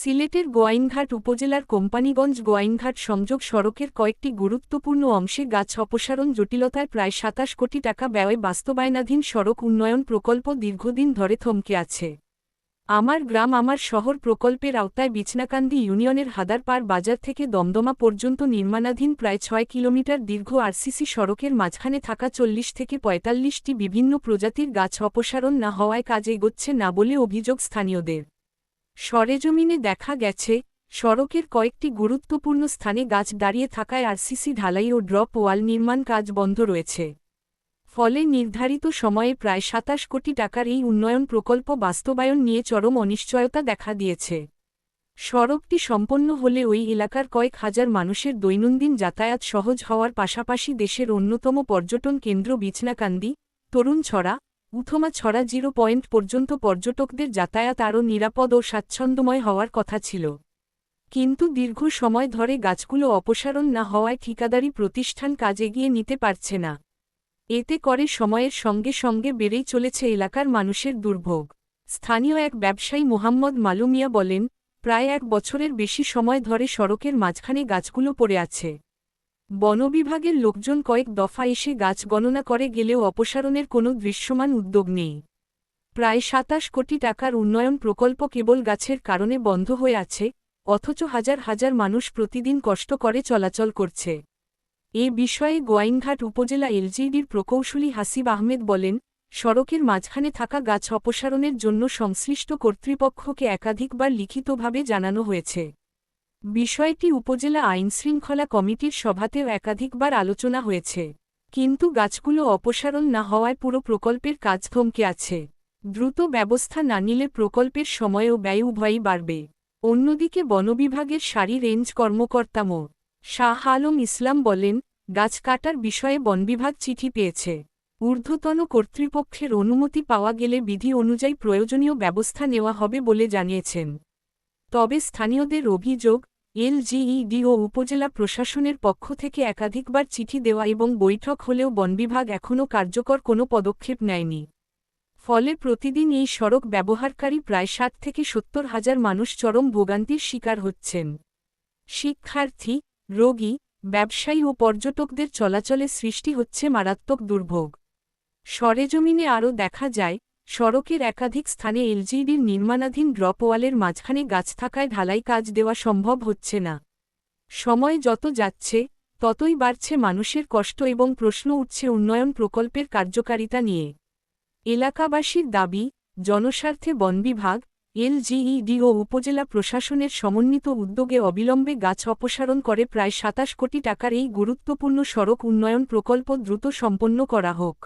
সিলেটের গোয়াইনঘাট উপজেলার কোম্পানিগঞ্জ গোয়াইনঘাট সংযোগ সড়কের কয়েকটি গুরুত্বপূর্ণ অংশে গাছ অপসারণ জটিলতায় প্রায় সাতাশ কোটি টাকা ব্যয়ে বাস্তবায়নাধীন সড়ক উন্নয়ন প্রকল্প দীর্ঘদিন ধরে থমকে আছে। আমার গ্রাম আমার শহর প্রকল্পের আওতায় বিছনাকান্দি ইউনিয়নের হাদারপাড় বাজার থেকে দমদমা পর্যন্ত নির্মাণাধীন প্রায় ছয় কিলোমিটার দীর্ঘ আরসিসি সড়কের মাঝখানে থাকা চল্লিশ থেকে পঁয়তাল্লিশটি বিভিন্ন প্রজাতির গাছ অপসারণ না হওয়ায় কাজ এগোচ্ছে না বলে অভিযোগ স্থানীয়দের। সরেজমিনে দেখা গেছে, সড়কের কয়েকটি গুরুত্বপূর্ণ স্থানে গাছ দাঁড়িয়ে থাকায় আরসিসি ঢালাই ও ড্রপ ওয়াল নির্মাণ কাজ বন্ধ রয়েছে। ফলে নির্ধারিত সময়ে প্রায় সাতাশ কোটি টাকার এই উন্নয়ন প্রকল্প বাস্তবায়ন নিয়ে চরম অনিশ্চয়তা দেখা দিয়েছে। সড়কটি সম্পন্ন হলে ওই এলাকার কয়েক হাজার মানুষের দৈনন্দিন যাতায়াত সহজ হওয়ার পাশাপাশি দেশের অন্যতম পর্যটন কেন্দ্র বিছনাকান্দি, তরুণছড়া উথমা ছড়া জিরো পয়েন্ট পর্যন্ত পর্যটকদের যাতায়াত আরও নিরাপদ ও স্বাচ্ছন্দ্যময় হওয়ার কথা ছিল। কিন্তু দীর্ঘ সময় ধরে গাছগুলো অপসারণ না হওয়ায় ঠিকাদারি প্রতিষ্ঠান কাজ এগিয়ে নিতে পারছে না। এতে করে সময়ের সঙ্গে সঙ্গে বেড়েই চলেছে এলাকার মানুষের দুর্ভোগ। স্থানীয় এক ব্যবসায়ী মোহাম্মদ মালুমিয়া বলেন, প্রায় এক বছরের বেশি সময় ধরে সড়কের মাঝখানে গাছগুলো পড়ে আছে। বনবিভাগের লোকজন কয়েক দফা এসে গাছ গণনা করে গেলেও অপসারণের কোনো দৃশ্যমান উদ্যোগ নেই। প্রায় সাতাশ কোটি টাকার উন্নয়ন প্রকল্প কেবল গাছের কারণে বন্ধ হয়ে আছে, অথচ হাজার হাজার মানুষ প্রতিদিন কষ্ট করে চলাচল করছে। এ বিষয়ে গোয়াইনঘাট উপজেলা এলজিডির প্রকৌশলী হাসিব আহমেদ বলেন, সড়কের মাঝখানে থাকা গাছ অপসারণের জন্য সংশ্লিষ্ট কর্তৃপক্ষকে একাধিকবার লিখিতভাবে জানানো হয়েছে। বিষয়টি উপজেলা আইনশৃঙ্খলা কমিটির সভাতেও একাধিকবার আলোচনা হয়েছে। কিন্তু গাছগুলো অপসারণ না হওয়ায় পুরো প্রকল্পের কাজ থমকে আছে। দ্রুত ব্যবস্থা না নিলে প্রকল্পের সময় ও ব্যয় উভয়ই বাড়বে। অন্যদিকে বনবিভাগের সারি রেঞ্জ কর্মকর্তা মো. শাহ আলম ইসলাম বলেন, গাছ কাটার বিষয়ে বনবিভাগ চিঠি পেয়েছে। ঊর্ধ্বতন কর্তৃপক্ষের অনুমতি পাওয়া গেলে বিধি অনুযায়ী প্রয়োজনীয় ব্যবস্থা নেওয়া হবে বলে জানিয়েছেন। তবে স্থানীয়দের অভিযোগ এলজিইডি ও উপজেলা প্রশাসনের পক্ষ থেকে একাধিকবার চিঠি দেওয়া এবং বৈঠক হলেও বনবিভাগ এখনও কার্যকর কোনো পদক্ষেপ নেয়নি। ফলে প্রতিদিন এই সড়ক ব্যবহারকারী প্রায় ষাট থেকে সত্তর হাজার মানুষ চরম ভোগান্তির শিকার হচ্ছেন। শিক্ষার্থী, রোগী, ব্যবসায়ী ও পর্যটকদের চলাচলে সৃষ্টি হচ্ছে মারাত্মক দুর্ভোগ। সরেজমিনে আরও দেখা যায় সড়কের একাধিক স্থানে এলজিডির নির্মাণাধীন ড্রপওয়ালের মাঝখানে গাছ থাকায় ঢালাই কাজ দেওয়া সম্ভব হচ্ছে না। সময় যত যাচ্ছে, ততই বাড়ছে মানুষের কষ্ট এবং প্রশ্ন উঠছে উন্নয়ন প্রকল্পের কার্যকারিতা নিয়ে। এলাকাবাসীর দাবি, জনস্বার্থে বন বিভাগ, এলজিইডি ও উপজেলা প্রশাসনের সমন্বিত উদ্যোগে অবিলম্বে গাছ অপসারণ করে প্রায় সাতাশ কোটি টাকার এই গুরুত্বপূর্ণ সড়ক উন্নয়ন প্রকল্প দ্রুত সম্পন্ন করা হোক।